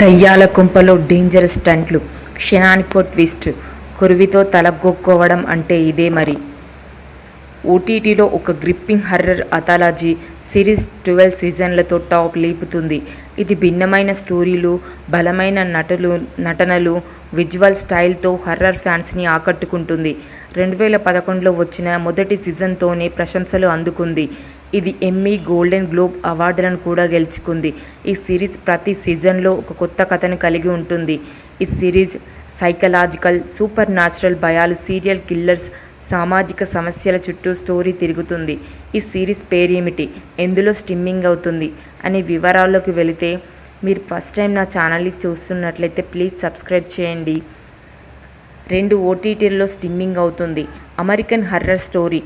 దయ్యాల కుంపలో dangerous స్టంట్లు. క్షణానికో twist కురువితో తలగొక్కోవడం అంటే ఇదే మరి. ఓటీటీలో ఒక gripping horror anthology series twelve సీజన్లతో top లేపుతుంది. ఇది భిన్నమైన స్టోరీలు బలమైన నటులు నటనలు విజువల్ స్టైల్తో హర్రర్ ఫ్యాన్స్ని ఆకట్టుకుంటుంది. రెండు వేల పదకొండులో వచ్చిన మొదటి సీజన్తోనే ప్రశంసలు అందుకుంది. ఇది ఎమ్మీ గోల్డెన్ గ్లోబ్ అవార్డులను కూడా గెలుచుకుంది. ఈ సిరీస్ ప్రతి సీజన్లో ఒక కొత్త కథను కలిగి ఉంటుంది. ఈ సిరీస్ సైకలాజికల్ సూపర్ న్యాచురల్ భయాలు సీరియల్ కిల్లర్స్ సామాజిక సమస్యల చుట్టూ స్టోరీ తిరుగుతుంది. ఈ సిరీస్ పేరేమిటి? ఎందులో స్టిమ్మింగ్ అవుతుంది? అనే వివరాల్లోకి వెళితే మీరు ఫస్ట్ టైం నా ఛానల్ని చూస్తున్నట్లయితే ప్లీజ్ సబ్స్క్రైబ్ చేయండి. రెండు ఓటీటీల్లో స్టిమ్మింగ్ అవుతుంది. American horror story.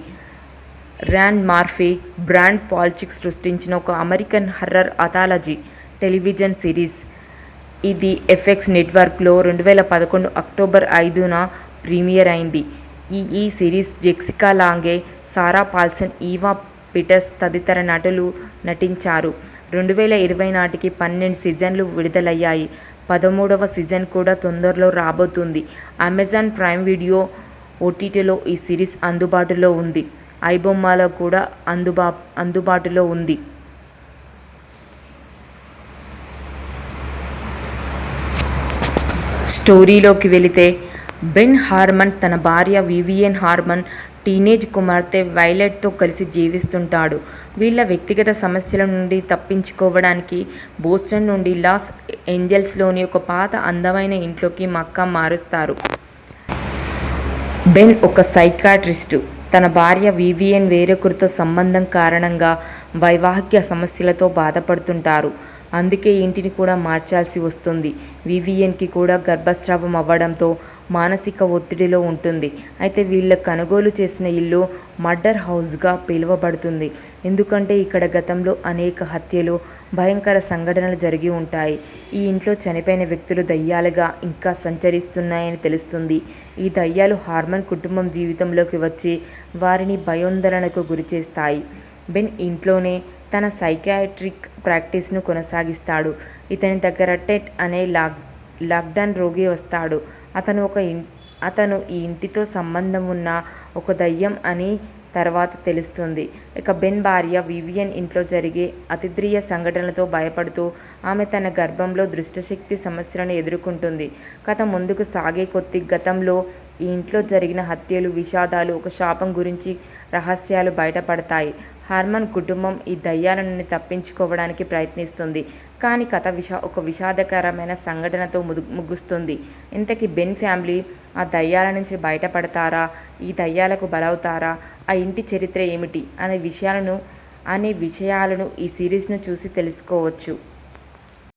Ryan Murphy Brad Falchuk సృష్టించిన ఒక American horror anthology television series. ఇది ఎఫ్ఎక్స్ నెట్వర్క్లో రెండు వేల పదకొండు అక్టోబర్ ఐదున ప్రీమియర్ అయింది. ఈ ఈ series Jessica Lange Sarah Paulson Evan Peters తదితర నటులు నటించారు. రెండు వేల ఇరవై నాటికి పన్నెండు సీజన్లు విడుదలయ్యాయి. పదమూడవ సీజన్ కూడా తొందరలో రాబోతుంది. అమెజాన్ ప్రైమ్ వీడియో ఓటీటీలో ఈ సిరీస్ అందుబాటులో ఉంది. ఐబొమ్మలో కూడా అందుబా అందుబాటులో ఉంది. స్టోరీలోకి వెళితే బెన్ హార్మన్ తన భార్య వివియన్ హార్మన్ టీనేజ్ కుమార్తె వైలెట్తో కలిసి జీవిస్తుంటాడు. వీళ్ళ వ్యక్తిగత సమస్యల నుండి తప్పించుకోవడానికి బోస్టన్ నుండి లాస్ ఏంజల్స్లోని ఒక పాత అందమైన ఇంట్లోకి మక్కా మారుస్తారు. బెన్ ఒక సైకాట్రిస్టు. తన భార్య వివియన్ వేరొకరితో సంబంధం కారణంగా వైవాహిక సమస్యలతో బాధపడుతుంటారు. అందుకే ఇంటిని కూడా మార్చాల్సి వస్తుంది. వివిఎన్కి కూడా గర్భస్రావం అవ్వడంతో మానసిక ఒత్తిడిలో ఉంటుంది. అయితే వీళ్ళ కొనుగోలు చేసిన ఇల్లు మర్డర్ హౌస్గా పిలువబడుతుంది. ఎందుకంటే ఇక్కడ గతంలో అనేక హత్యలు భయంకర సంఘటనలు జరిగి ఉంటాయి. ఈ ఇంట్లో చనిపోయిన వ్యక్తులు దయ్యాలుగా ఇంకా సంచరిస్తున్నాయని తెలుస్తుంది. ఈ దయ్యాలు హార్మన్ కుటుంబం జీవితంలోకి వచ్చి వారిని భయోందరణకు గురిచేస్తాయి. బెన్ ఇంట్లోనే తన సైకాట్రిక్ ప్రాక్టీస్ను కొనసాగిస్తాడు. ఇతని దగ్గర టెట్ అనే లాక్ లాక్డౌన్ రోగి వస్తాడు. అతను ఒక ఇన్ అతను ఈ ఇంటితో సంబంధం ఉన్న ఒక దయ్యం అని తర్వాత తెలుస్తుంది. ఇక బెన్ భార్య వివియన్ ఇంట్లో జరిగే అతిద్రియ సంఘటనలతో భయపడుతూ ఆమె తన గర్భంలో దృష్టశక్తి సమస్యలను ఎదుర్కొంటుంది. కథ ముందుకు సాగే కొద్ది గతంలో ఈ ఇంట్లో జరిగిన హత్యలు విషాదాలు ఒక శాపం గురించి రహస్యాలు బయటపడతాయి. హార్మన్ కుటుంబం ఈ దయ్యాల నుండి తప్పించుకోవడానికి ప్రయత్నిస్తుంది. కానీ కథ విషా ఒక విషాదకరమైన సంఘటనతో ముదు ముగుస్తుంది. ఇంతకీ బెన్ ఫ్యామిలీ ఆ దయ్యాల నుంచి బయటపడతారా? ఈ దయ్యాలకు బలవుతారా? ఆ ఇంటి చరిత్ర ఏమిటి? అనే విషయాలను అనే విషయాలను ఈ సిరీస్ను చూసి తెలుసుకోవచ్చు.